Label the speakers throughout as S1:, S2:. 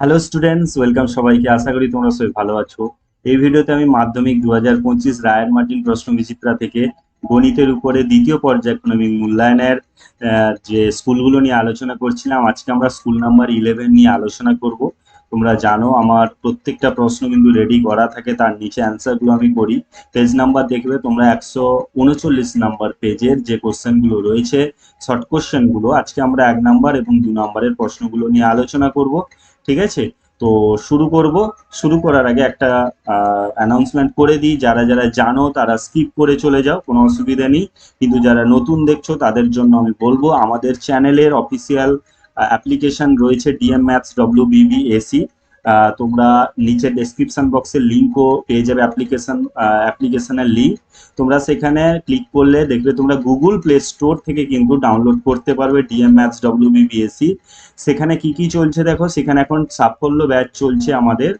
S1: Hello students welcome সবাইকে। আশা করি তোমরা সবাই ভালো আছো। এই ভিডিওতে আমি মাধ্যমিক দু হাজার পঁচিশ রায়ের মার্টিন প্রশ্ন বিচিত্রা থেকে গণিতের উপরে দ্বিতীয় পর্যায়ক্রমিক মূল্যায়নের যে স্কুলগুলো নিয়ে আলোচনা করছিলাম, আজকে আমরা স্কুল নাম্বার ইলেভেন নিয়ে আলোচনা করব। তোমরা জানো আমার প্রত্যেকটা প্রশ্ন কিন্তু রেডি করা থাকে, তার নিচে অ্যান্সারগুলো আমি করি। পেজ নাম্বার দেখবে তোমরা একশো উনচল্লিশ নাম্বার পেজের যে কোশ্চেনগুলো রয়েছে শর্ট কোশ্চেনগুলো আজকে আমরা এক নাম্বার এবং দু নাম্বারের প্রশ্নগুলো নিয়ে আলোচনা করব। ঠিক আছে? তো শুরু করব। শুরু করার আগে একটা অ্যানাউন্সমেন্ট করে দিই। যারা যারা জানো তারা স্কিপ করে চলে যাও, কোনো অসুবিধা নেই। কিন্তু যারা নতুন দেখছ তাদের জন্য আমি বলব, আমাদের চ্যানেলের অফিসিয়াল অ্যাপ্লিকেশন রয়েছে DM maths W BB AC তোমরা নিচে ডেসক্রিপশন বক্সে লিঙ্কও পেয়ে যাবে অ্যাপ্লিকেশন অ্যাপ্লিকেশনের লিঙ্ক তোমরা সেখানে ক্লিক করলে দেখবে তোমরা গুগল প্লে স্টোর থেকে কিন্তু ডাউনলোড করতে পারবে ডিএম ম্যাথস ডব্লিউ বিবিএসি সেখানে কি কি চলছে দেখো, সেখানে এখন সাফল্য ব্যাচ চলছে আমাদের।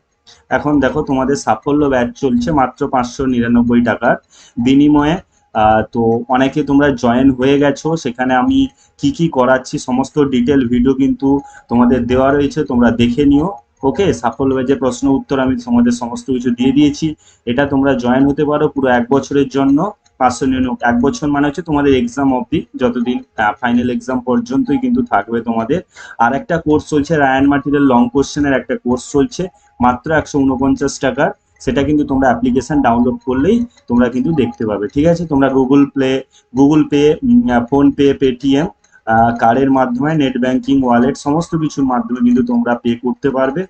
S1: এখন দেখো তোমাদের সাফল্য ব্যাচ চলছে মাত্র পাঁচশো নিরানব্বই টাকার বিনিময়ে। তো অনেকে তোমরা জয়েন হয়ে গেছো, সেখানে আমি কি কি করাচ্ছি সমস্ত ডিটেল ভিডিও কিন্তু তোমাদের দেওয়া রয়েছে, তোমরা দেখে নিও। ওকে, সাফল্য ব্যাচের প্রশ্ন, উত্তর আমি তোমাদের সমস্ত কিছু দিয়ে দিয়েছি। এটা তোমরা জয়েন হতে পারো পুরো এক বছরের জন্য। পাঁচশো নিরানব্বই, এক বছর মানে হচ্ছে তোমাদের এক্সাম অবধি, যতদিন ফাইনাল এক্সাম পর্যন্তই কিন্তু থাকবে তোমাদের। আর একটা কোর্স চলছে রায়ান মার্টিনের লং কোশ্চেনের একটা কোর্স চলছে, মাত্র একশো উনপঞ্চাশ টাকার। সেটা কিন্তু তোমরা অ্যাপ্লিকেশন ডাউনলোড করলেই তোমরা কিন্তু দেখতে পাবে। ঠিক আছে? তোমরা Google Play Google Pay PhonePe Paytm কার্ডের মাধ্যমে নেট ব্যাংকিং ওয়ালেট সমস্ত কিছুর মাধ্যমে কিন্তু তোমরা পে করতে পারবে।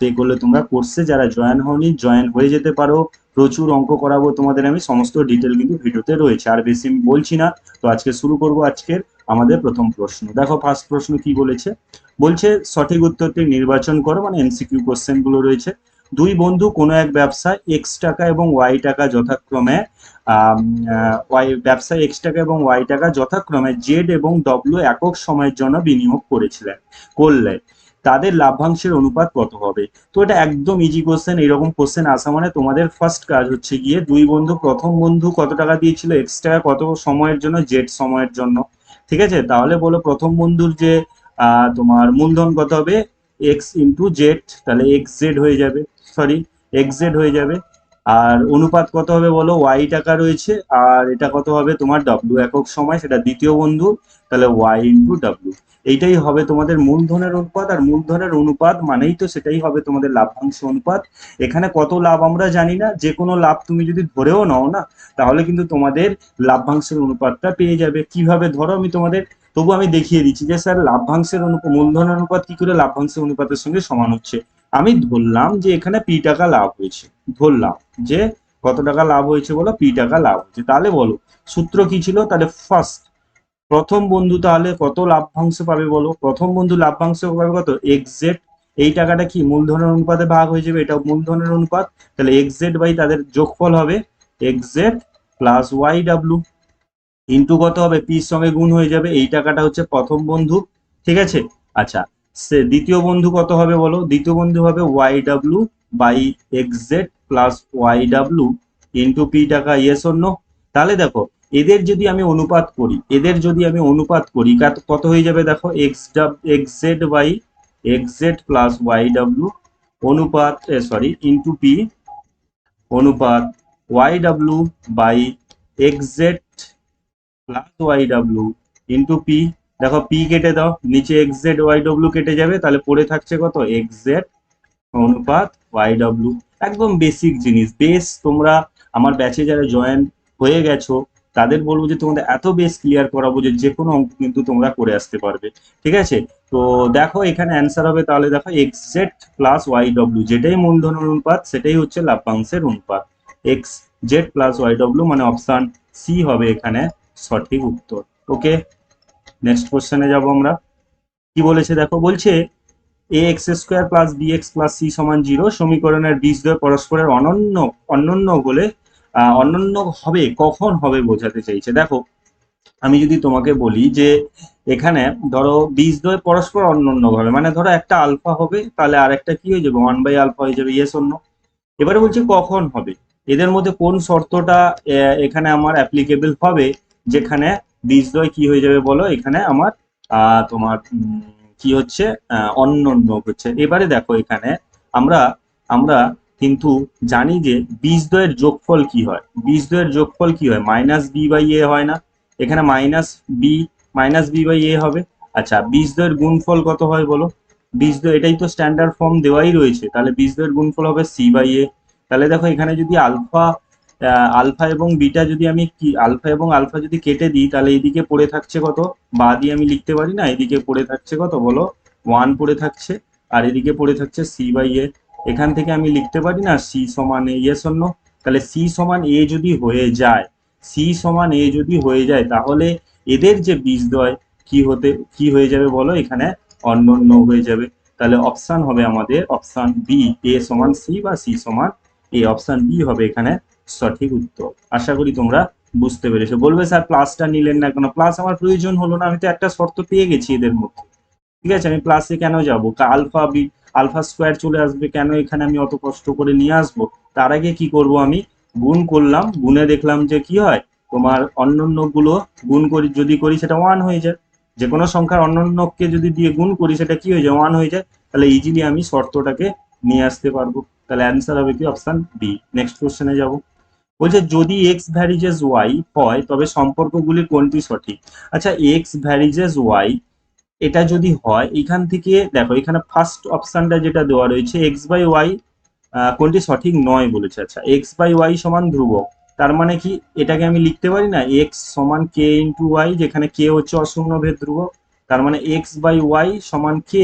S1: পে করলে তোমরা কোর্সে যারা জয়েন হওনি জয়েন হয়ে যেতে পারো। প্রচুর অঙ্ক করাবো তোমাদের আমি, সমস্ত ডিটেল কিন্তু ভিডিওতে রয়েছে। আর বেশি আমি বলছি না, তো আজকে শুরু করব আজকের আমাদের প্রথম প্রশ্ন। দেখো ফার্স্ট প্রশ্ন কি বলেছে? বলছে সঠিক উত্তরটি নির্বাচন করো মানে এমসিকিউ কোশ্চেনগুলো রয়েছে। দুই বন্ধু, কোনো এক ব্যবসায় এক্স টাকা এবং ওয়াই টাকা যথাক্রমে ওয়াই ব্যবসায় এক্স টাকা এবং ওয়াই টাকা যথাক্রমে জেড এবং ডব্লিউ একক সময়ের জন্য বিনিয়োগ করেছিলেন করলে তাদের লাভ্যাংশের অনুপাত কত হবে? তো এটা একদম ইজি কোশ্চেন এরকম কোশ্চেন আসা মানে তোমাদের ফার্স্ট কাজ হচ্ছে গিয়ে দুই বন্ধু, প্রথম বন্ধু কত টাকা দিয়েছিল এক্স টাকা কত সময়ের জন্য জেড সময়ের জন্য, ঠিক আছে? তাহলে বলো প্রথম বন্ধুর যে তোমার মূলধন কত হবে? এক্স ইন্টু জেড তাহলে এক্স জেড হয়ে যাবে। সরি এক্স জেড হয়ে যাবে। আর অনুপাত কত হবে বলো? ওয়াই টাকা রয়েছে, আর এটা কত হবে তোমার ডাব্লু একক সময়, সেটা দ্বিতীয় বন্ধু, তাহলে ওয়াই ইন্টু ডাব্লু এইটাই হবে তোমাদের মূলধনের অনুপাত, আর মূলধনের অনুপাত মানেই তো সেটাই হবে তোমাদের লাভ্যাংশ অনুপাত। এখানে কত লাভ আমরা জানি না, যে কোনো লাভ তুমি যদি ধরেও নাও না, তাহলে কিন্তু তোমাদের লাভ্যাংশের অনুপাতটা পেয়ে যাবে। কীভাবে? ধরো আমি তোমাদের, তবু আমি দেখিয়ে দিচ্ছি যে স্যার, লাভ্যাংশের অনুপাত মূলধনের অনুপাত কি করে লাভ্যাংশের অনুপাতের সঙ্গে সমান হচ্ছে? আমি ধরলাম যে এখানে পি টাকা লাভ হয়েছে। ধরলাম যে কত টাকা লাভ হয়েছে বলো? পি টাকা লাভ হয়েছে। তাহলে বলো, সূত্র কি ছিল? তাহলে ফার্স্ট প্রথম বন্ধু তাহলে কত লাভ্যাংশ পাবে বলো? প্রথম বন্ধু লাভ্যাংশ পাবে কত? এক্সেট এই টাকাটা কি মূলধনের অনুপাতে ভাগ হয়ে যাবে? এটা মূলধনের অনুপাত। তাহলে এক্সেট বাই তাদের যোগফল হবে X Z plus Y W into কত হবে? পির সঙ্গে গুণ হয়ে যাবে। এই টাকাটা হচ্ছে প্রথম বন্ধু। ঠিক আছে? আচ্ছা সে দ্বিতীয় বন্ধু কত হবে বলো? দ্বিতীয় বন্ধু হবে Y W by X Z plus Y W into P টাকা ইয়েস অন্য তাহলে দেখো, এদের যদি আমি অনুপাত করি, এদের যদি আমি অনুপাত করি, কত হয়ে যাবে দেখো? এক্স ডাব X Z by X Z plus Y W অনুপাত সরি ইন্টু পি অনুপাত Y W by X Z plus Y W into P দেখো পি কেটে দাও, নিচে এক্স জেড ওয়াই ডাব্লু কেটে যাবে, তাহলে পড়ে থাকছে কত? এক্স জেড অনুপাত ওয়াই ডাব্লু একদম বেসিক জিনিস। বেস তোমরা আমার ব্যাচে যারা জয়েন হয়ে গেছো, তাদের বলব যে তোমাদের এত বেস ক্লিয়ার করাবো যে যে কোনো অঙ্ক কিন্তু তোমরা করে আসতে পারবে। ঠিক আছে? তো দেখো এখানে অ্যান্সার হবে, তাহলে দেখো X Z plus Y W যেটাই মূলধনের অনুপাত, সেটাই হচ্ছে লাভ্যাংশের অনুপাত। X Z plus Y W মানে অপশন সি হবে এখানে সঠিক উত্তর। ওকে নেক্সট কোশ্চেনে যাব আমরা। কি বলেছে দেখো, বলছে A X square plus B X plus C সমান জিরো সমীকরণের বীজদ্বয় পরস্পরের অনন্য অনন্য বলে অনন্য হবে, কখন হবে বোঝাতে চাইছে। দেখো, আমি যদি তোমাকে বলি যে এখানে ধরো বীজদ্বয় পরস্পর অনন্য হবে মানে ধরো একটা আলফা হবে, তাহলে আরেকটা কি হয়ে যাবে? ওয়ান বাই আলফা হয়ে যাবে ইয়েস অন্য এবারে বলছি কখন হবে? এদের মধ্যে কোন শর্তটা এখানে আমার অ্যাপ্লিকেবল হবে, যেখানে বীজদ্বয় কি হয়ে যাবে বলো? এখানে আমার তোমার কি হচ্ছে? আহ, অন্যন্য হচ্ছে। এবারে দেখো এখানে আমরা আমরা কিন্তু জানি যে বীজদ্বয়ের যোগফল কি হয়। বীজদ্বয়ের যোগফল কি হয়? মাইনাস বি বাই এ হয় না। এখানে minus B minus B by A হবে। আচ্ছা বীজদ্বয়ের গুণফল কত হয় বলো? বীজদ্বয় এটাই তো স্ট্যান্ডার্ড ফর্ম দেওয়াই রয়েছে। তাহলে বীজদ্বয়ের গুণফল হবে সি বাই এ। তাহলে দেখো এখানে যদি আলফা আলফা এবং বিটা যদি আমি কি, আলফা এবং আলফা যদি কেটে দিই, তাহলে এদিকে পড়ে থাকছে কত? বা দিয়ে আমি লিখতে পারি না, এদিকে পড়ে থাকছে কত বলো? ওয়ান পড়ে থাকছে, আর এদিকে পড়ে থাকছে সি বাই এ এখান থেকে আমি লিখতে পারি না সি সমান এ ইয়ে শূন্য তাহলে সি সমান এ যদি হয়ে যায় সি সমান এ যদি হয়ে যায়, তাহলে এদের যে বীজদ্বয় কি হতে, কি হয়ে যাবে বলো? এখানে অন্যন্য হয়ে যাবে। তাহলে অপশান হবে আমাদের অপশান বি এ সমান সি বা সি সমান এ অপশান বি হবে এখানে সঠিক উত্তর। আশা করি তোমরা বুঝতে পেরেছ। বলবে, স্যার প্লাসটা নিলেন না কেন? প্লাস আমার প্রয়োজন হলো না। আমি তো একটা শর্ত পেয়ে গেছি এদের মধ্যে। ঠিক আছে, আমি প্লাসে কেন যাব? আলফা বি আলফা স্কোয়ার চলে আসবে কেন? এখানে আমি অত কষ্ট করে নিয়ে আসব? তার আগে কি করব আমি? গুণ করলাম। গুণে দেখলাম যে কি হয়? তোমার অন্যান্যগুলো গুণ করি, যদি করি সেটা ওয়ান হয়ে যায়। যে কোনো সংখ্যার অন্যান্যকে যদি দিয়ে গুণ করি, সেটা কি হয়ে যায়? ওয়ান হয়ে যায়। তাহলে ইজিলি আমি শর্তটাকে নিয়ে আসতে পারব। তাহলে অ্যান্সার হবে কি? অপশন বি নেক্সট কোশ্চেনে যাব। বলছে যদি এক্স ভ্যারিজেস ওয়াই হয়, তবে সম্পর্কগুলি কোনটি সঠিক? আচ্ছা এক্স ভ্যারিজেস ওয়াই এটা যদি হয়, এখান থেকে দেখো, এখানে ফার্স্ট অপশনটা যেটা দেওয়া রয়েছে এক্স বাই ওয়াই কোনটি সঠিক নয় বলেছে। আচ্ছা এক্স বাই ওয়াই সমান ধ্রুবক, তার মানে কি এটাকে আমি লিখতে পারি না? এক্স সমান কে ইন্টু ওয়াই যেখানে কে হচ্ছে অশূন্য ভেদ ধ্রুবক, তার মানে এক্স বাই ওয়াই সমান কে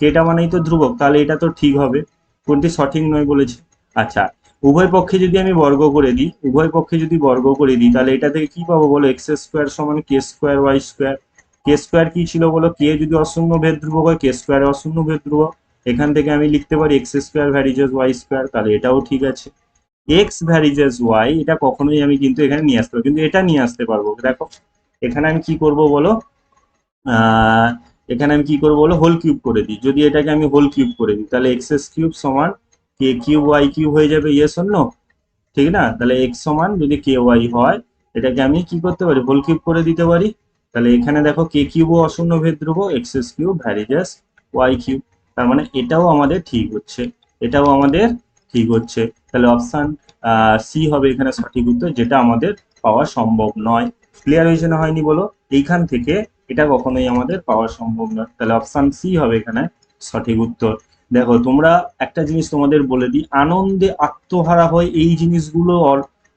S1: কেটা মানেই তো ধ্রুবক, তাহলে এটা তো ঠিক হবে, কোনটি সঠিক নয় বলেছে। আচ্ছা উভয় পক্ষে যদি আমি বর্গ করে দিই উভয় পক্ষে যদি বর্গ করে দিই তাহলে এটা থেকে কি পাবো বলো? এক্স স্কোয়ার সমান K square Y square K square কি ছিল বলো? কে যদি অশূন্য ভেদ ধ্রুবক হয় কে স্কোয়ার অশূন্য ভেদ ধ্রুবক এখান থেকে আমি লিখতে পারি X square varies Y square তাহলে এটাও ঠিক আছে। এক্স ভ্যারিজেস ওয়াই এটা কখনোই আমি কিন্তু এখানে নিয়ে আসতে পারব। কিন্তু এটা নিয়ে আসতে পারব, দেখো। এখানে আমি কি করব বলো? এখানে আমি কি করব বলো? হোল কিউব করে দিই। যদি এটাকে আমি হোল কিউব করে দিই, তাহলে এক্স এস কিউব সমান কে কিউ ওয়াই কিউ হয়ে যাবে ইয়ে শূন্য। ঠিক না? তাহলে এক্স সমান যদি কে ওয়াই হয়, এটাকে আমি কি করতে পারি? হোল কিউব করে দিতে পারি। তাহলে এখানে দেখো কে কিউব অশূন্য ভেদ ধ্রুব এক্স এস কিউব ভ্যারিজাস ওয়াই কিউব তার মানে এটাও আমাদের ঠিক হচ্ছে। এটাও আমাদের ঠিক হচ্ছে। তাহলে অপশান সি হবে এখানে সঠিক উত্তর, যেটা আমাদের পাওয়া সম্ভব নয়। ক্লিয়ার হয়েছে না হয়নি বলো? এইখান থেকে এটা কখনোই আমাদের পাওয়া সম্ভব নয়। তাহলে অপশান সি হবে এখানে সঠিক উত্তর। দেখো তোমরা একটা জিনিস তোমাদের বলে দিই আনন্দে আত্মহারা হয় এই জিনিসগুলো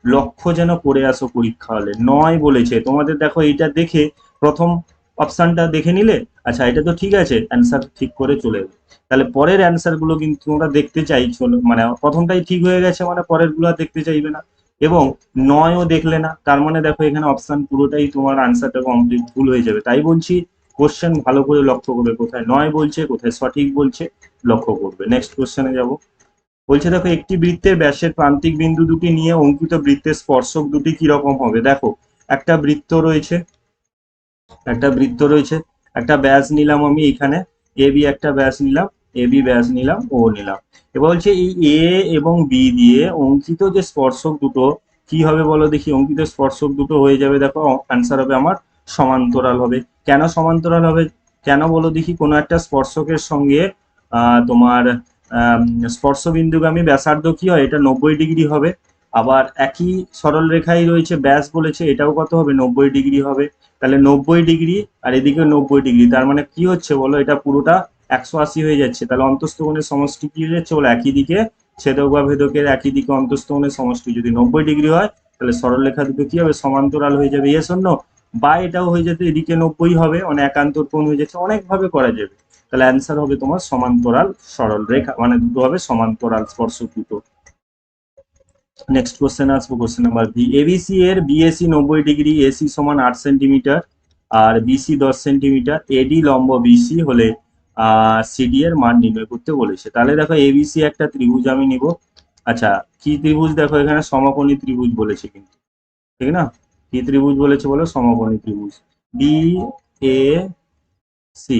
S1: লক্ষ্য যেন করে আসো পরীক্ষা হলে। নয় বলেছে তোমাদের দেখো এইটা দেখে প্রথম অপশানটা দেখে নিলে আচ্ছা এটা তো ঠিক আছে অ্যান্সার ঠিক করে চলে এলো। তাহলে পরের অ্যান্সারগুলো কিন্তু তোমরা দেখতে চাইছো। মানে প্রথমটাই ঠিক হয়ে গেছে মানে পরেরগুলো আর দেখতে চাইবে না। এবং নয়ও দেখলে না তার মানে দেখো এখানে অপশন পুরোটাই তোমার আনসারটা কমপ্লিট ভুল হয়ে যাবে। তাই বলছি কোশ্চেন ভালো করে লক্ষ্য করবে কোথায়? নয় বলছে কোথায় সঠিক বলছে। লক্ষ্য করবে। নেক্সট কোশ্চেনে যাব। বলছে, দেখো, একটি বৃত্তের ব্যাসের প্রান্তিক বিন্দু দুটি নিয়ে অঙ্কিত বৃত্তের স্পর্শক দুটি কি রকম হবে? দেখো, একটা বৃত্ত রয়েছে, একটা বৃত্ত রয়েছে, একটা ব্যাস নিলাম আমি এখানে, এ বি একটা ব্যাস নিলাম, এ বি ব্যাস নিলাম, ও নিলাম। এবার বলছে, এই এ এবং বি দিয়ে অঙ্কিত যে স্পর্শক দুটো কি হবে বলো দেখি, অঙ্কিত স্পর্শক দুটো হয়ে যাবে, দেখো অ্যান্সার হবে আমার সমান্তরাল হবে। কেন সমান্তরাল হবে? কেন বলো দেখি, কোনো একটা স্পর্শকের সঙ্গে তোমার স্পর্শবিন্দুগামী ব্যাসার্ধ কি হয়? এটা নব্বই ডিগ্রি হবে। আবার একই সরল রেখাই রয়েছে ব্যাস বলেছে, এটাও কত হবে? নব্বই ডিগ্রি হবে। তাহলে নব্বই ডিগ্রি আর এদিকে নব্বই ডিগ্রি। তার মানে কি হচ্ছে বলো? এটা পুরোটা একশো আশি হয়ে যাচ্ছে। তাহলে অন্তস্থ কোণের সমষ্টি কি যাচ্ছে বলো? একই দিকে ছেদক বা ভেদকের একই দিকে অন্তস্থ কোণের সমষ্টি। যদি নব্বই ডিগ্রি হয়, তাহলে সরল রেখা দুটো কি হবে? সমান্তরাল হয়ে যাবে। ইয়ে শূন্য। বা এটাও হয়ে যেতে এদিকে নব্বই হবে। মানে একান্তর কোণ হয়ে যাচ্ছে। অনেকভাবে করা যাবে। তাহলে অ্যান্সার হবে তোমার সমান্তরাল সরল রেখা মানে দুটো হবে সমান্তরাল স্পর্শক দুটো নেক্সট কোশ্চেন আসব কোশ্চেন নাম্বার বি এবিসি এর বিএসি নব্বই ডিগ্রি এসি সমান আট সেন্টিমিটার আর বিসি দশ সেন্টিমিটার। এডি লম্ব বিসি হলে সিডি এর মান নির্ণয় করতে বলেছে। তাহলে দেখো এবিসি একটা ত্রিভুজ আমি নিব। আচ্ছা কি ত্রিভুজ দেখো এখানে? সমকোণী ত্রিভুজ বলেছে কিন্তু। ঠিক না? কি ত্রিভুজ বলেছে বলো? সমকোণী ত্রিভুজ। B A C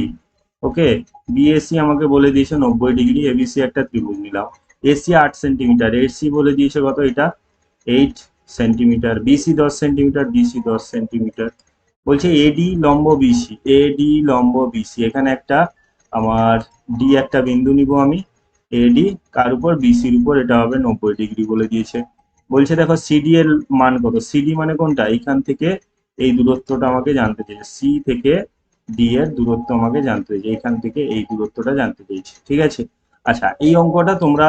S1: okay? BAC আমাকে বলে দিয়েছে নব্বই ডিগ্রি এবিসি একটা ত্রিভুজ নিলাম। এসি আট সেন্টিমিটার এসি বলে দিয়েছে কত এটা? এইট সেন্টিমিটার বিসি দশ সেন্টিমিটার বিসি দশ সেন্টিমিটার। বলছে এডি লম্ব বিসি এডি লম্ব বিসি এখানে একটা আমার ডি একটা বিন্দু নিব আমি। এডি কার উপর? বিসির উপর, এটা হবে নব্বই ডিগ্রি বলে দিয়েছে। বলছে দেখো সিডি এর মান কত? সিডি মানে কোনটা? এইখান থেকে এই দূরত্বটা আমাকে জানতে চেয়েছে সি থেকে ডি এর দূরত্ব আমাকে জানতে চেয়েছে এখান থেকে এই দূরত্বটা জানতে চেয়েছে ঠিক আছে? আচ্ছা এই অঙ্কটা তোমরা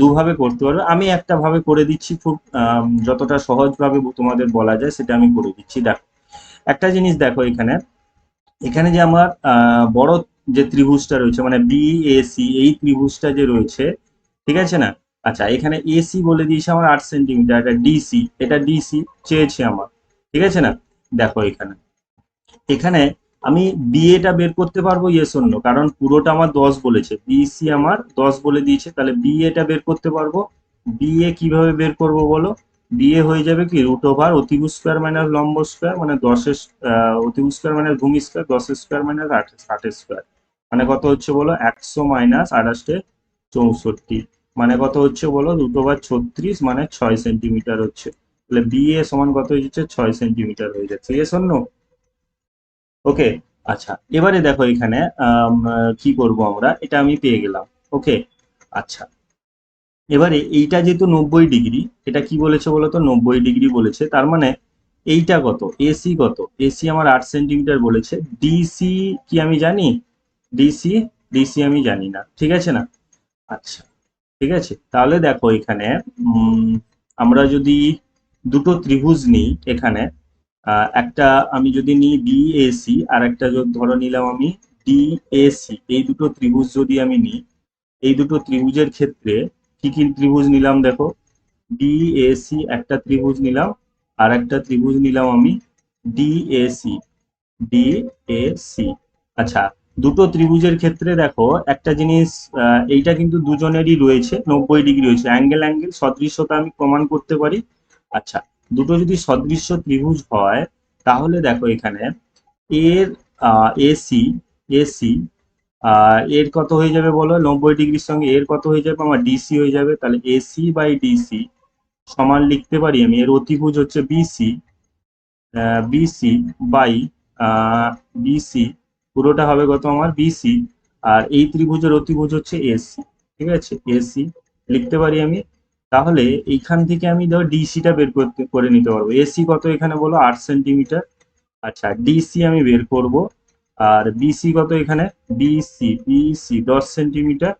S1: দুভাবে করতে পারবে। আমি একটা ভাবে করে দিচ্ছি খুব যতটা সহজভাবে তোমাদের বলা যায় সেটা আমি করে দিচ্ছি, দেখো। একটা জিনিস দেখো এখানে এখানে যে আমার বড় যে ত্রিভুজটা রয়েছে মানে বি এ সি এই ত্রিভুজটা যে রয়েছে, ঠিক আছে না? আচ্ছা এখানে এসি বলে দিয়েছে আমার আট সেন্টিমিটার, এটা ডিসি এটা ডিসি চেয়েছে আমার, ঠিক আছে না? দেখো এখানে এখানে আমি বিএটা বের করতে পারব ইয়েস অন্য কারণ পুরোটা আমার দশ বলেছে। বিসি আমার দশ বলে দিয়েছে তাহলে বি এটা বের করতে পারব। বিএ কীভাবে বের করব বলো? বিএ হয়ে যাবে কি? রুট ওভার অতিভুজ স্কোয়ার মাইনাস লম্ব স্কোয়ার মানে দশের আহ, অতিভুজ স্কোয়ার মাইনাস ভূমি স্কোয়ার দশের স্কোয়ার মাইনাস আট ষাটের স্কোয়ার মানে কত হচ্ছে বলো? একশো মাইনাস আঠাশে চৌষট্টি। মানে কত হচ্ছে বলো? রুট ওভার ছত্রিশ মানে ছয় সেন্টিমিটার হচ্ছে। তাহলে বিএ সমান কত হয়ে যাচ্ছে? ছয় সেন্টিমিটার হয়ে যাচ্ছে। ইয়েস অন্য ওকে আচ্ছা এবারে দেখো এখানে কি করব আমরা? এটা আমি পেয়ে গেলাম। ওকে আচ্ছা। এবারে এইটা যেহেতু নব্বই ডিগ্রি, এটা কি বলেছে বলতো? নব্বই ডিগ্রি বলেছে। তার মানে এইটা কত? এসি কত? এসি আমার আট সেন্টিমিটার বলেছে। ডিসি কি আমি জানি? ডিসি ডিসি আমি জানি না। ঠিক আছে না? আচ্ছা ঠিক আছে। তাহলে দেখো এখানে আমরা যদি দুটো ত্রিভুজ নিই এখানে একটা আমি যদি নিই বিএসি আর একটা ধরো নিলাম আমি ডিএসি এই দুটো ত্রিভুজ যদি আমি নিই, এই দুটো ত্রিভুজের ক্ষেত্রে কি কি ত্রিভুজ নিলাম দেখো? ডিএসি একটা ত্রিভুজ নিলাম আর একটা ত্রিভুজ নিলাম আমি ডিএসি ডিএসি আচ্ছা দুটো ত্রিভুজের ক্ষেত্রে দেখো, একটা জিনিস এইটা কিন্তু দুজনেরই রয়েছে, নব্বই ডিগ্রি রয়েছে। অ্যাঙ্গেল অ্যাঙ্গেল সদৃশ্যতা আমি প্রমাণ করতে পারি। আচ্ছা দুটো যদি সদৃশ্য ত্রিভুজ হয়, তাহলে দেখো এখানে এর এসি এসি এর কত হয়ে যাবে বলো? নব্বই ডিগ্রির সঙ্গে এর কত হয়ে যাবে? আমার ডিসি হয়ে যাবে। তাহলে এসি বাই ডিসি সমান লিখতে পারি আমি। এর অতিভুজ হচ্ছে বিসি বিসি বাই বিসি পুরোটা হবে কত আমার? বিসি আর এই ত্রিভুজের অতিভুজ হচ্ছে এসি ঠিক আছে? এসি লিখতে পারি আমি। তাহলে এইখান থেকে আমি ধর ডিসিটা বের করতে, করে নিতে পারব। এসি কত এখানে বলো? আট সেন্টিমিটার আচ্ছা ডিসি আমি বের করব। আর বিসি কত এখানে? বিসি বিসি দশ সেন্টিমিটার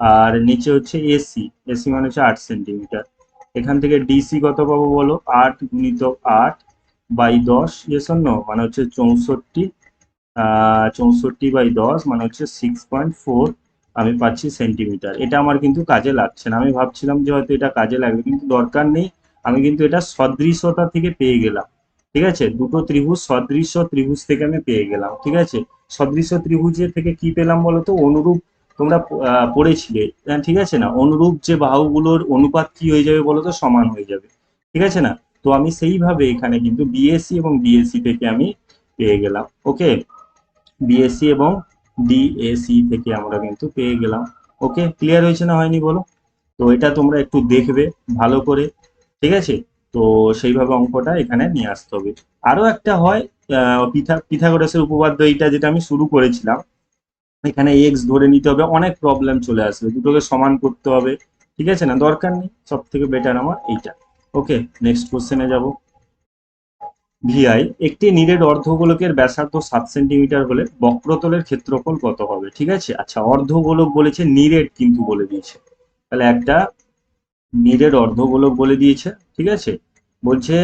S1: আর নিচে হচ্ছে এসি এসি মানে হচ্ছে আট সেন্টিমিটার এখান থেকে ডিসি কত পাবো বলো? আট গুণিত আট বাই দশ ইয়েস মানে হচ্ছে চৌষট্টি। চৌষট্টি বাই দশ মানে হচ্ছে সিক্স পয়েন্ট ফোর আমি পাচ্ছি সেন্টিমিটার এটা আমার কিন্তু কাজে লাগছে না। আমি ভাবছিলাম যে হয়তো এটা কাজে লাগবে, কিন্তু দরকার নেই। আমি কিন্তু এটা সদৃশতা থেকে পেয়ে গেলাম। ঠিক আছে? দুটো ত্রিভুজ সদৃশ্য ত্রিভুজ থেকে আমি পেয়ে গেলাম। ঠিক আছে? সদৃশ্য ত্রিভুজের থেকে কি পেলাম বলতো অনুরূপ তোমরা পড়েছিলে। ঠিক আছে না? অনুরূপ যে বাহুগুলোর অনুপাত কি হয়ে যাবে বলতো সমান হয়ে যাবে। ঠিক আছে না? তো আমি সেইভাবে এখানে কিন্তু বিএসসি এবং বিএসসি থেকে আমি পেয়ে গেলাম। ওকে বিএসসি এবং ডিএসি থেকে আমরা কিন্তু পেয়ে গেলাম। ওকে ক্লিয়ার হয়েছে না হয়নি বলো? তো এটা তোমরা একটু দেখবে ভালো করে, ঠিক আছে? তো সেইভাবে অঙ্কটা এখানে নিয়ে আসতে হবে। আরও একটা হয় পিথা, পিথাগোরাসের উপপাদ্য এইটা যেটা আমি শুরু করেছিলাম। এখানে এক্স ধরে নিতে হবে, অনেক প্রবলেম চলে আসবে। দুটোকে সমান করতে হবে, ঠিক আছে না? দরকার নেই সব থেকে বেটার আমার এইটা। ওকে নেক্সট কোশ্চেনে যাব। ভিআই একটি নিরেট অর্ধগোলকের ব্যাসার্ধ সাত সেন্টিমিটার হলে বক্রতলের ক্ষেত্রফল কত হবে? ঠিক আছে? আচ্ছা অর্ধগোলক বলেছে নিরেট কিন্তু বলে দিয়েছে। তাহলে একটা নিরেট অর্ধগোলক বলে দিয়েছে, ঠিক আছে? বলছে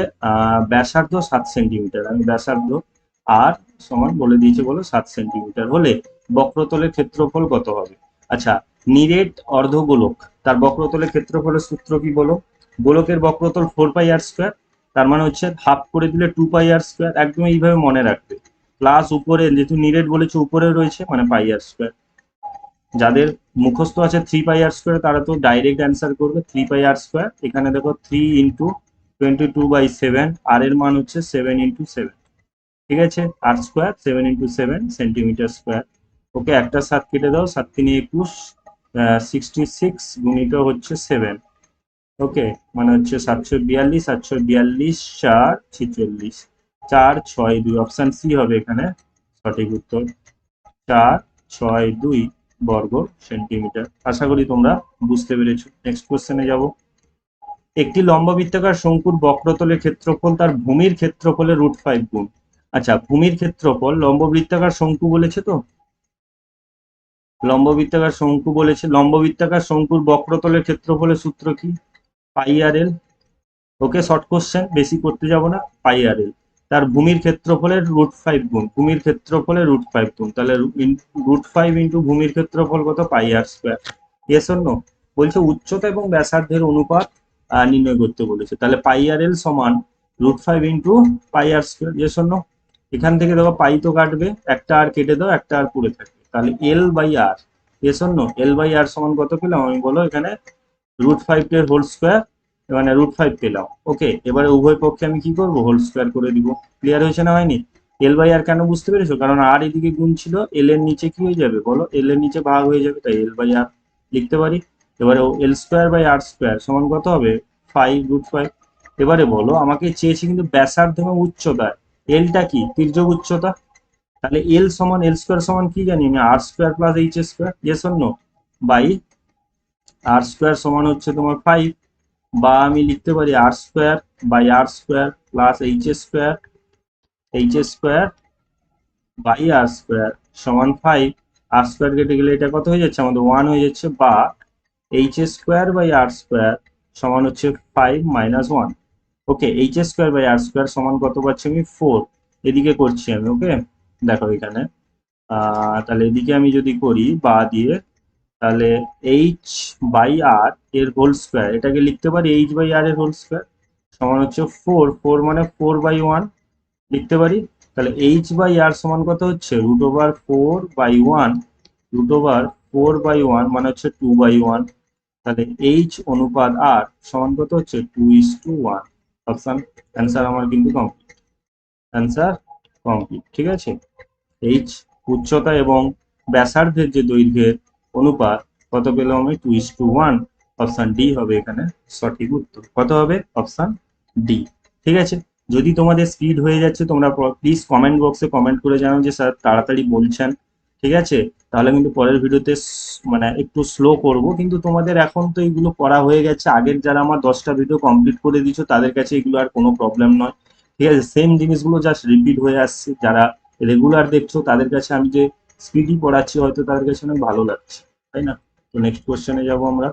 S1: ব্যাসার্ধ সাত সেন্টিমিটার। আমি ব্যাসার্ধ আর সমান বলে দিয়েছে বলো সাত সেন্টিমিটার হলে বক্রতলের ক্ষেত্রফল কত হবে? আচ্ছা নিরেট অর্ধগোলক, তার বক্রতলের ক্ষেত্রফলের সূত্র কি বলো? গোলকের বক্রতল ফোর পাই আর স্কোয়ার তার মানে হচ্ছে হাফ করে দিলে টু পাই আর স্কোয়ার একদম এইভাবে মনে রাখবে। প্লাস উপরে, যেহেতু নিরেট বলেছে, উপরে রয়েছে মানে পাই আর স্কোয়ার যাদের মুখস্থ আছে থ্রি পাই আর স্কোয়ার তারা তো ডাইরেক্ট অ্যান্সার করবে থ্রি পাই আর স্কোয়ার এখানে দেখো three into twenty two by seven R এর মান হচ্ছে সেভেন ইন্টু সেভেন ঠিক আছে? R square seven into seven centimetre square okay, একটা সাত কেটে দাও সাত তিনে একুশ সিক্সটি সিক্স গুণিত হচ্ছে সেভেন ওকে মানে হচ্ছে সাতশো বিয়াল্লিশ সাতশো বিয়াল্লিশ চার ছিচল্লিশ। চার, ছয়, দুই অপশন সি হবে এখানে, সঠিক উত্তর। চার, ছয়, দুই বর্গ সেন্টিমিটার আশা করি তোমরা বুঝতে পেরেছ। নেক্সট কোশ্চেনে যাব। একটি লম্ববৃত্তাকার শঙ্কুর বক্রতলের ক্ষেত্রফল তার ভূমির ক্ষেত্রফলের রুট ফাইভ গুণ। আচ্ছা ভূমির ক্ষেত্রফল লম্ববৃত্তাকার শঙ্কু বলেছে তো? লম্ববৃত্তাকার শঙ্কু বলেছে, লম্ববৃত্তাকার শঙ্কুর বক্রতলের ক্ষেত্রফলের সূত্র কি? পাই আর এল। ওকে শর্ট কোশ্চেন বেশি করতে যাব না, পাই আর এল। তার ভূমির ক্ষেত্রফলের রুট ফাইভ গুণ। ভূমির ক্ষেত্রফলের রুট ফাইভ গুণ। তাহলে রুট ফাইভ ইন্টু ভূমির ক্ষেত্রফল কত? পাই আর স্কোয়ার ইয়েস অন্য বলছে উচ্চতা এবং ব্যাসার্ধের অনুপাত নির্ণয় করতে বলেছে। তাহলে পাই আর এল সমান root five into pi R square yes অন্য এখান থেকে দেখো পাই তো কাটবে, একটা আর কেটে দাও, একটা আর পড়ে থাকবে। তাহলে এল বাই আর। ইয়েস অন্য এল বাই আর সমান কত পেলাম? আমি বলো এখানে রুট ফাইভ এর হোল স্কোয়ার মানে রুট ফাইভ পেলাম ওকে এবারে উভয় পক্ষে আমি কি করব? হোল স্কোয়ার করে দিব। ক্লিয়ার হয়েছে না হয়নি? এল বাই আর কেন বুঝতে পেরেছ? কারণ আর এদিকে গুণ ছিল এল এর নিচে কি হয়ে যাবে বলো? এল এর নিচে ভাগ হয়ে যাবে, তাই এল বাই আর লিখতে পারি। এবারে L square by R square সমান কত হবে? ফাইভ রুট ফাইভ এবারে বলো, আমাকে চেয়েছে কিন্তু ব্যাসার্ধ এবং উচ্চতা। এলটা কি? তির্যক উচ্চতা। তাহলে এল সমান এল স্কোয়ার সমান কি জানি? আমি R square plus H square yes অন্য বাই আর স্কোয়ার সমান হচ্ছে তোমার ফাইভ বা আমি লিখতে পারি R square by R square plus H square H square by R square সমান ফাইভ আর স্কোয়ার কেটে গেলে এটা কত হয়ে যাচ্ছে? আমাদের ওয়ান হয়ে যাচ্ছে বা H square by R square সমান হচ্ছে five minus one okay H square by R square সমান কত পাচ্ছি আমি? ফোর এদিকে করছি আমি ওকে দেখো এখানে। তাহলে এদিকে আমি যদি করি বা দিয়ে তাহলে এইচ বাই আর এর হোল স্কোয়ার এটাকে লিখতে পারি এইচ বাই আর এর হোল স্কোয়ার সমান হচ্ছে ফোর ফোর মানে ফোর বাই ওয়ান লিখতে পারি? তাহলে এইচ বাই আর সমান কত হচ্ছে? Root over four by one root over four by one মানে হচ্ছে টু বাই ওয়ান তাহলে এইচ অনুপাত আর সমান কত হচ্ছে? Two is two one option answer আমার কিন্তু কমপ্লিট অ্যান্সার কমপ্লিট ঠিক আছে? এইচ উচ্চতা এবং ব্যাসার্ধের যে দৈর্ঘ্যের অনুপাত কত পেলাম আমি two is two one option D হবে এখানে সঠিক উত্তর। কত হবে? অপশান ডি ঠিক আছে? যদি তোমাদের স্পিড হয়ে যাচ্ছে, তোমরা প্লিজ কমেন্ট বক্সে কমেন্ট করে জানাও যে স্যার তাড়াতাড়ি বলছেন। ঠিক আছে? তাহলে কিন্তু পরের ভিডিওতে মানে একটু স্লো করব। কিন্তু তোমাদের এখন তো এগুলো করা হয়ে গেছে। আগের যারা আমার দশটা ভিডিও কমপ্লিট করে দিচ্ছ তাদের কাছে এগুলো আর কোনো প্রবলেম নয়। ঠিক আছে? সেম জিনিসগুলো জাস্ট রিপিট হয়ে আসছে। যারা রেগুলার দেখছ, তাদের কাছে আমি যে স্পিডই পড়াচ্ছি, হয়তো তাদের কাছে অনেক ভালো লাগছে। তাই না? তো নেক্সট কোশ্চেনে যাব আমরা।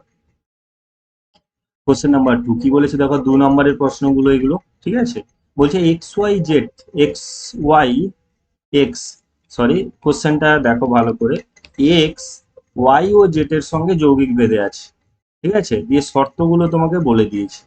S1: কোশ্চেন নাম্বার টু কি বলেছে? দেখো, দু নম্বরের প্রশ্নগুলো এগুলো, ঠিক আছে? বলছে X Y Z X Y X sorry কোশ্চেনটা দেখো ভালো করে। এক্স ওয়াই ও জেড এর সঙ্গে যৌগিক ভেদে আছে, ঠিক আছে? দিয়ে শর্তগুলো তোমাকে বলে দিয়েছি।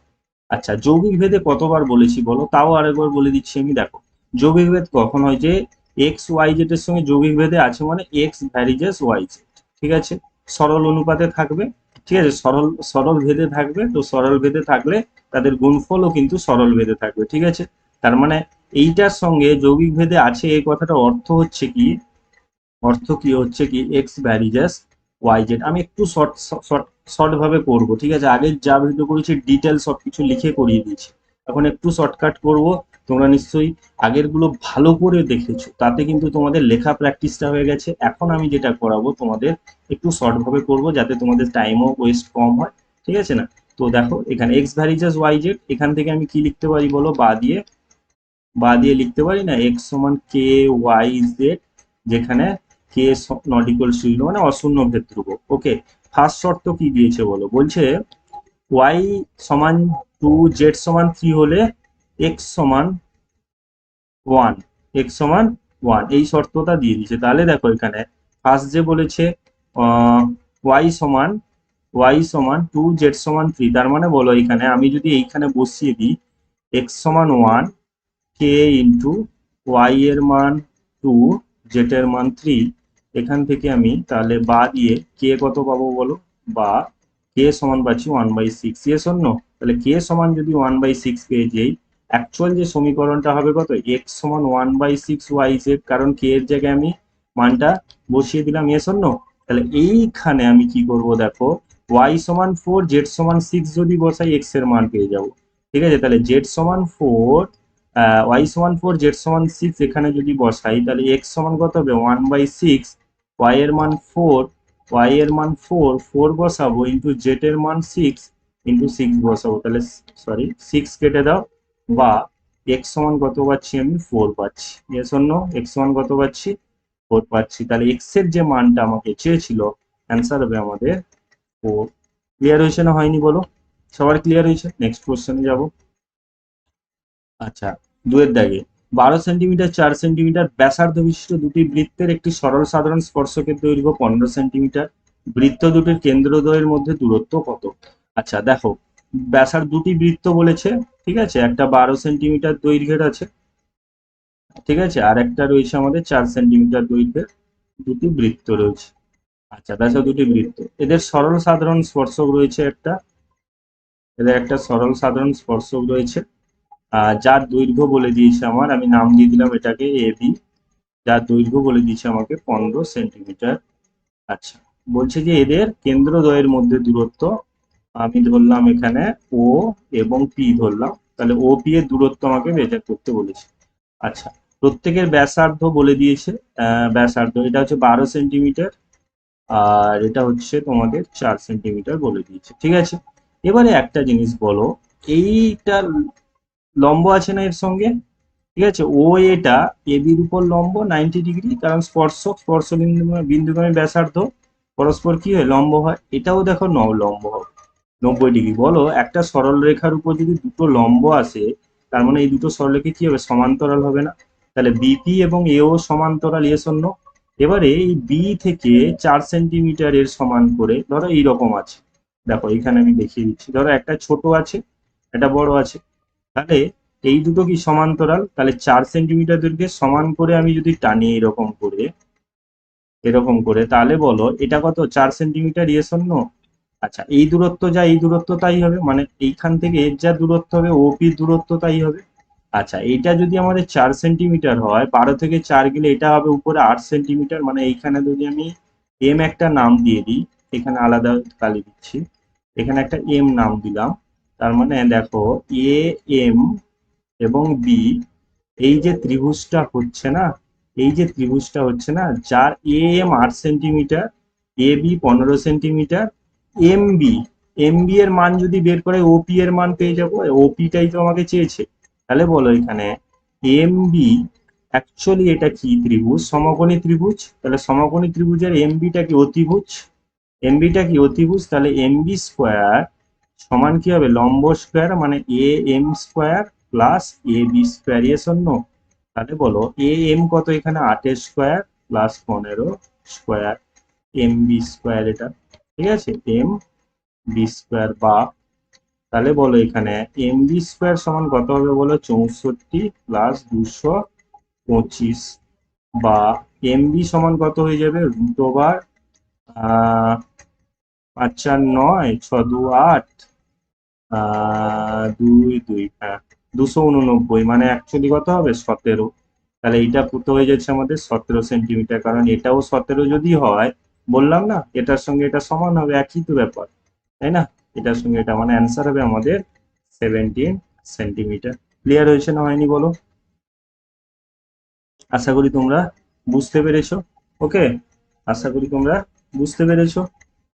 S1: আচ্ছা যৌগিক ভেদে কতবার বলেছি বলো? তাও আরেকবার বলে দিচ্ছি আমি, দেখো। যৌগিক ভেদ কখন হয় যে এক্স ওয়াই জেড এর সঙ্গে যৌগিক ভেদে আছে মানে এক্স ভ্যারিজেস ওয়াই জেড ঠিক আছে? সরল অনুপাতে থাকবে, ঠিক আছে? সরল সরল ভেদে থাকবে, তো সরল ভেদে থাকলে তাদের গুণফলও কিন্তু সরল ভেদে থাকবে, ঠিক আছে? তার মানে এইটার সঙ্গে যৌগিক ভেদে আছে, এই কথাটার অর্থ হচ্ছে কি? অর্থ কি? হচ্ছে কি এক্স ভ্যারিজাস ওয়াই জেড আমি একটু শর্ট শর্ট শর্ট ভাবে করব, ঠিক আছে? আগে যা ভিডিও করেছি ডিটেল সব কিছু লিখে করিয়ে দিয়েছি। এখন একটু শর্টকাট করব তোমরা নিশ্চয়ই আগেরগুলো ভালো করে দেখেছ। তাতে কিন্তু তোমাদের লেখা প্র্যাকটিসটা হয়ে গেছে। এখন আমি যেটা করাবো, তোমাদের একটু শর্ট ভাবে করব, যাতে তোমাদের টাইমও ওয়েস্ট কম হয়। ঠিক আছে না? তো দেখো, এখানে এক্স ভ্যারিজাস ওয়াই জেড এখান থেকে আমি কি লিখতে পারি বলো? বা দিয়ে বা দিয়ে লিখতে পারি না? এক্স সমান কে ওয়াই জেড যেখানে কে নট ইকুয়াল টু মানে অশূন্য ভেদ্রুব ওকে ফার্স্ট শর্ত কি দিয়েছে বলো? বলছে ওয়াই সমান টু জেড সমান থ্রি হলে এক্স সমান ওয়ান এক্স সমান ওয়ান এই শর্তটা দিয়ে দিয়েছে। তাহলে দেখো এখানে ফার্স্ট যে বলেছে ওয়াই সমান ওয়াই সমান টু জেড সমান থ্রি তার মানে বলো এখানে আমি যদি এইখানে বসিয়ে দিই এক্স সমান ওয়ান কে ইন্টু ওয়াই এর মান টু জেড এর মান থ্রি এখান থেকে আমি তাহলে বা দিয়ে কে কত পাবো বলো? বা কে সমান পাচ্ছি ওয়ান বাই সিক্স এ শূন্য তাহলে কে সমান যদি ওয়ান বাই সিক্স পেয়ে যাই অ্যাকচুয়াল যে সমীকরণটা হবে কত? এক্স সমান one by six Y Z কারণ কে এর জায়গায় আমি মানটা বসিয়ে দিলাম এ শূন্য তাহলে এইখানে আমি কি করব দেখো? ওয়াই সমান ফোর জেড সমান সিক্স যদি বসাই এক্সের মান পেয়ে যাব। ঠিক আছে? তাহলে জেড সমান ফোর ওয়াই সমান ফোর জেড সমান সিক্স এখানে যদি বসাই, তাহলে এক্স সমান কত হবে? ওয়ান বাই সিক্স ওয়াই এর মান ফোর ওয়াই এর মান ফোর ফোর বসাবো ইন্টু জেড এর মান সিক্স ইন্টু সিক্স বসাবো। তাহলে সরি সিক্স কেটে দাও। বা এক্স সমান কত পাচ্ছি আমি? ফোর পাচ্ছি। এর জন্য এক্স সমান কত পাচ্ছি? ফোর পাচ্ছি। তাহলে এক্সের যে মানটা আমাকে চেয়েছিল অ্যান্সার হবে আমাদের ফোর ক্লিয়ার হয়েছে না হয়নি বলো? সবার ক্লিয়ার হয়েছে? নেক্সট কোশ্চেনে যাব। আচ্ছা দুয়ের দাগে। বারো সেন্টিমিটার চার সেন্টিমিটার ব্যাসার্ধ বিশিষ্ট দুটি বৃত্তের একটি সরল সাধারণ স্পর্শকের দৈর্ঘ্য পনেরো সেন্টিমিটার বৃত্ত দুটির কেন্দ্রদ্বয়ের মধ্যে দূরত্ব কত? আচ্ছা দেখো ব্যাসার দুটি বৃত্ত বলেছে, ঠিক আছে? একটা বারো সেন্টিমিটার দৈর্ঘ্যের আছে, ঠিক আছে? আর একটা রয়েছে আমাদের চার সেন্টিমিটার দৈর্ঘ্যের দুটি বৃত্ত রয়েছে। আচ্ছা ব্যাস দুটি বৃত্ত। এদের সরল সাধারণ স্পর্শক রয়েছে একটা। এদের একটা সরল সাধারণ স্পর্শক রয়েছে। যার দৈর্ঘ্য বলে দিয়েছে আমার, আমি নাম দিয়ে দিলাম এটাকে এ বি। যার দৈর্ঘ্য বলে দিয়েছে আমাকে পনেরো সেন্টিমিটার। আচ্ছা বলছে যে এদের কেন্দ্রদ্বয়ের মধ্যে দূরত্ব আমি ধরলাম এখানে ও এবং পি ধরলাম, তাহলে ও পি এর দূরত্ব আমাকে বের করতে বলেছে। আচ্ছা প্রত্যেকের ব্যাসার্ধ বলে দিয়েছে ব্যাসার্ধ, এটা হচ্ছে বারো সেন্টিমিটার, আর এটা হচ্ছে তোমাদের চার সেন্টিমিটার বলে দিয়েছে, ঠিক আছে? এবারে একটা জিনিস বলো, এইটা লম্ব আছে না এর সঙ্গে? ঠিক আছে ও এটা এ বির উপর লম্ব নাইনটি ডিগ্রি কারণ স্পর্শক স্পর্শ বিন্দু বিন্দুগামী ব্যাসার্ধ, পরস্পর কি হয়? লম্ব হয়। এটাও দেখো ন লম্ব হবে। নব্বই ডিগ্রি। বলো, একটা সরল রেখার উপর যদি দুটো লম্ব আসে, তার মানে এই দুটো সরলরেখা কি হবে? সমান্তরাল হবে না। তাহলে বিপি এবং এও সমান্তরাল এ শূন্য। এবারে এই বি থেকে চার সেন্টিমিটার এর সমান করে, ধরো এইরকম আছে। দেখো, এখানে আমি দেখিয়ে দিচ্ছি। ধরো একটা ছোট আছে, একটা বড় আছে। তাহলে এই দুটো কি সমান্তরাল? তাহলে চার সেন্টিমিটার দৈর্ঘ্যে সমান করে আমি যদি টানি এরকম করে এরকম করে, তাহলে বলো, এটা কত? চার সেন্টিমিটার ইয়ে শূন্য? আচ্ছা এই দূরত্ব যা, এই দূরত্ব তাই হবে? মানে এইখান থেকে এর যা দূরত্ব হবে ওপি দূরত্ব তাই হবে? আচ্ছা এটা যদি আমাদের চার সেন্টিমিটার হয়, বারো থেকে চার গেলে এটা হবে উপরে আট সেন্টিমিটার মানে এইখানে যদি আমি এম একটা নাম দিয়ে দিই, এখানে আলাদা কালি দিচ্ছি, এখানে একটা এম নাম দিলাম, তার মানে দেখো এ এম এবং বি এই যে ত্রিভুজটা হচ্ছে না, এই যে ত্রিভুজটা হচ্ছে না, যার এ এম আট সেন্টিমিটার এ বি পনেরো centimetre M B M B এর মান যদি বের করে ওপি এর মান পেয়ে যাব ওপিটাই তো আমাকে চেয়েছে। তাহলে বলো এখানে এম বি অ্যাকচুয়ালি এটা কি ত্রিভুজ? সমকোণী ত্রিভুজ? তাহলে সমকোণী ত্রিভুজের এম বিটা কি অতিভুজ? এম বিটা কি অতিভুজ? তাহলে এম বি স্কোয়ার সমান কি হবে? লম্ব স্কোয়ার মানে A M square plus A B square A শূন্য তাহলে বলো এ এম কত এখানে? আটের স্কোয়ার প্লাস পনেরো স্কোয়ার এম বি স্কোয়ার এটা। ঠিক আছে? এম বি স্কোয়ার বা, তাহলে বলো এখানে এম বি স্কোয়ার সমান কত হবে বলো? চৌষট্টি প্লাস দুশো পঁচিশ বা এম বি সমান কত হয়ে যাবে? রুট ওভার পাঁচ চার নয়, ছ দু আট দুই দুই হ্যাঁ দুশো উননব্বই মানে অ্যাকচুয়ালি কত হবে? সতেরো। তাহলে এটা কত হয়ে যাচ্ছে আমাদের? সতেরো সেন্টিমিটার কারণ এটাও সতেরো যদি হয় বললাম না, এটার সঙ্গে এটা সমান হবে, একই তো ব্যাপার, তাই না? এটার সঙ্গে এটা মানে অ্যান্সার হবে আমাদের সেভেন্টিন সেন্টিমিটার ক্লিয়ার হয়েছে না হয়নি বলো? আশা করি তোমরা বুঝতে পেরেছ ওকে আশা করি তোমরা বুঝতে পেরেছ,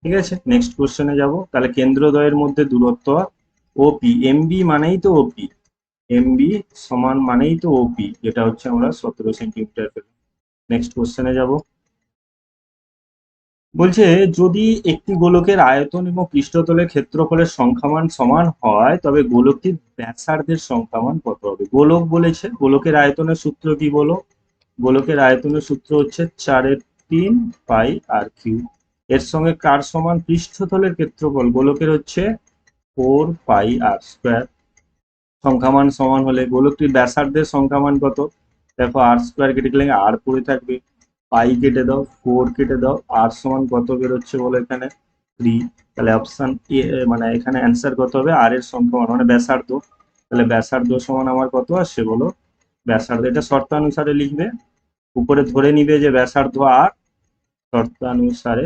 S1: ঠিক আছে? নেক্সট কোশ্চেনে যাব, তাহলে কেন্দ্রদ্বয়ের মধ্যে দূরত্ব ওপি এমবি মানেই তো ওপি এমবি সমান মানেই তো ওপি যেটা হচ্ছে আমরা সতেরো সেন্টিমিটার নেক্সট কোশ্চেনে যাব। বলছে, যদি একটি গোলকের আয়তন এবং পৃষ্ঠতলের ক্ষেত্রফলের সংখ্যামান সমান হয়, তবে গোলকটির ব্যাসার্ধের সংখ্যামান কত হবে? গোলক বলেছে, গোলকের আয়তনের সূত্র কি বলো? গোলকের আয়তনের সূত্র হচ্ছে চারের তিন পাই আর কিউ। এর সঙ্গে কার সমান? পৃষ্ঠতলের ক্ষেত্রফল গোলকের হচ্ছে ফোর পাই আর স্কোয়ার। সংখ্যামান সমান হলে গোলকটির ব্যাসার্ধের সংখ্যামান কত? দেখো, আর স্কোয়ার কেটে গেলে আর পড়ে থাকবে। পাই কেটে দাও, ফোর কেটে দাও, আর সমান কত বেরোচ্ছে বলো এখানে? থ্রি তাহলে অপশন এ মানে এখানে অ্যান্সার কত হবে? আর এর সংখ্যামান মানে ব্যাসার্ধ। তাহলে ব্যাসার্ধ সমান আমার কত আসছে বলো? ব্যাসার্ধ, এটা শর্তানুসারে লিখবে। উপরে ধরে নিবে যে ব্যাসার্ধ আর শর্তানুসারে,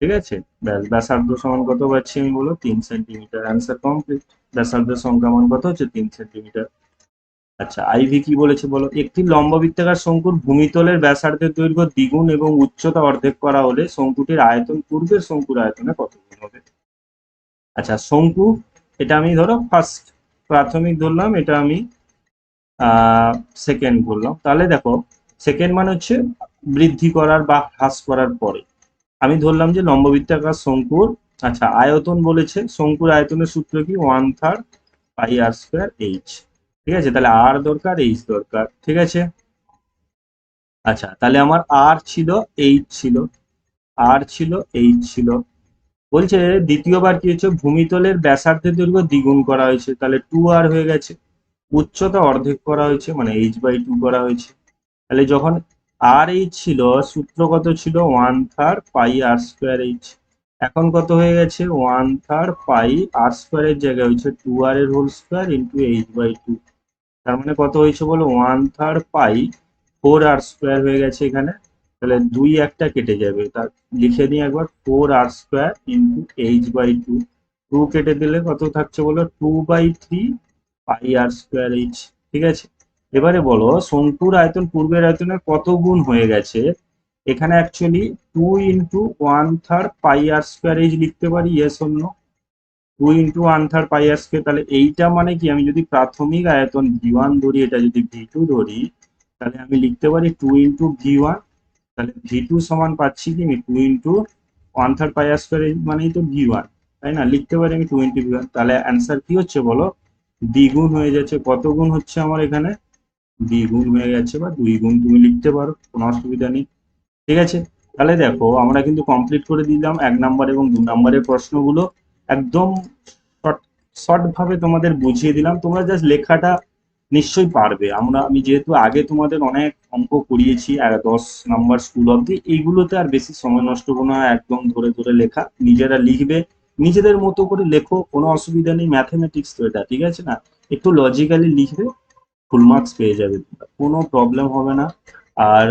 S1: ঠিক আছে? ব্যাস, ব্যাসার্ধ সমান কত পাচ্ছি আমি বলো? তিন সেন্টিমিটার অ্যান্সার কমপ্লিট ব্যাসার্ধের সংখ্যা মান কত হচ্ছে? তিন সেন্টিমিটার আচ্ছা আইভি কি বলেছে বলো? একটি লম্ববৃত্তাকার শঙ্কুর ভূমিতলের ব্যাসার্ধের দৈর্ঘ্য দ্বিগুণ এবং উচ্চতা অর্ধেক করা হলে শঙ্কুটির আয়তন পূর্বের শঙ্কুর আয়তনে কত গুণ হবে? আচ্ছা শঙ্কু, এটা আমি ধরো ফার্স্ট প্রাথমিক ধরলাম, এটা আমি সেকেন্ড ধরলাম। তাহলে দেখো সেকেন্ড মানে হচ্ছে বৃদ্ধি করার বা হ্রাস করার পরে। আমি ধরলাম যে লম্ববৃত্তাকার শঙ্কুর আচ্ছা আয়তন বলেছে, শঙ্কুর আয়তনের সূত্র কি? One third pi R square H ঠিক আছে? তাহলে আর দরকার এইচ দরকার, ঠিক আছে? আচ্ছা তাহলে আমার আর ছিল এইচ ছিল আর ছিল এইচ ছিল। বলছে, দ্বিতীয়বার কি হচ্ছে ভূমিতলের ব্যাসার্ধের দৈর্ঘ্য দ্বিগুণ করা হয়েছে। তাহলে টু আর হয়ে গেছে। উচ্চতা অর্ধেক করা হয়েছে মানে এইচ বাই টু করা হয়েছে। তাহলে যখন আর এইচ ছিল, সূত্র কত ছিল? One third pi R square H এখন কত হয়ে গেছে? ওয়ান থার্ড পাই আর স্কোয়ারের জায়গায় হয়েছে টু আর এর whole square into H by two তার মানে কত হয়েছে বলো? One third pi four R square হয়ে গেছে এখানে। তাহলে দুই একটা কেটে যাবে। তার লিখে নিই একবার। Four R square into H by two two কেটে দিলে কত থাকছে বলো? Two by three pi R square H ঠিক আছে? এবারে বলো শঙ্কুর আয়তন পূর্বের আয়তনের কত গুণ হয়ে গেছে? এখানে actually two into one third pi R square H লিখতে পারি ইয়েস অন্য two into one third pi R তাহলে এইটা মানে কি? আমি যদি প্রাথমিক আয়তন ভি ওয়ান ধরি, এটা যদি ভি টু ধরি, তাহলে আমি লিখতে পারি টু ইন্টু ভি ওয়ান তাহলে ভি টু সমান পাচ্ছি কি? আমি two into one third pi R মানেই তো ভি ওয়ান তাই না? লিখতে পারি আমি টু ইন্টু ভি ওয়ান তাহলে অ্যান্সার কি হচ্ছে বলো? দ্বিগুণ হয়ে যাচ্ছে, কত গুণ হচ্ছে আমার এখানে? দ্বিগুণ হয়ে গেছে বা দুই গুণ তুমি লিখতে পারো, কোনো অসুবিধা নেই। ঠিক আছে? তাহলে দেখো, আমরা কিন্তু কমপ্লিট করে দিলাম এক নাম্বার এবং দু নাম্বারের প্রশ্নগুলো। একদম শর্ট শর্ট ভাবে তোমাদের বুঝিয়ে দিলাম। তোমরা জাস্ট লেখাটা নিশ্চয়ই পারবে। আমরা, আমি যেহেতু আগে তোমাদের অনেক অঙ্ক করিয়েছি দশ নাম্বার স্কুল অবধি, এইগুলোতে আর বেশি সময় নষ্ট করো না, একদম ধরে ধরে লেখা। নিজেরা লিখবে, নিজেদের মতো করে লেখো, কোনো অসুবিধা নেই ম্যাথমেটিক্স তো এটা, ঠিক আছে না? একটু লজিক্যালি লিখবে ফুল মার্কস পেয়ে যাবে। কোনো প্রবলেম হবে না। আর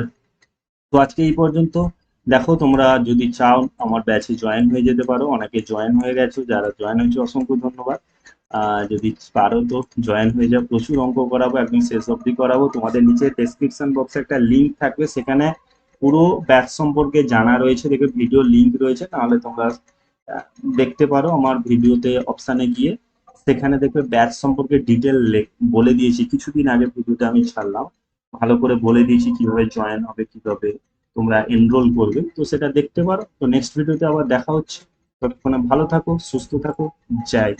S1: তো আজকে এই পর্যন্ত। দেখো, তোমরা যদি চাও আমার ব্যাচে জয়েন হয়ে যেতে পারো। অনেকে জয়েন হয়ে গেছো, যারা জয়েন হয়েছে, অসংখ্য ধন্যবাদ। যদি পারো তো জয়েন হয়ে যাও। প্রচুর অঙ্ক করাবো, একদম শেষ অবধি করাবো। তোমাদের নিচে ডেসক্রিপশন বক্সে একটা লিঙ্ক থাকবে, সেখানে পুরো ব্যাচ সম্পর্কে জানা রয়েছে। দেখবে ভিডিও লিঙ্ক রয়েছে নাহলে তোমরা দেখতে পারো আমার ভিডিওতে অপশানে গিয়ে। সেখানে দেখবে ব্যাচ সম্পর্কে ডিটেল বলে দিয়েছি। কিছুদিন আগে ভিডিওতে আমি ছাড়লাম। ভালো করে বলে দিয়েছি কীভাবে জয়েন হবে, কীভাবে তোমরা এনরোল করবে। তো সেটা দেখতে পারো। তো নেক্সট ভিডিওতে আবার দেখা হচ্ছে। ততক্ষণে ভালো থাকো, সুস্থ থাকো। জয়।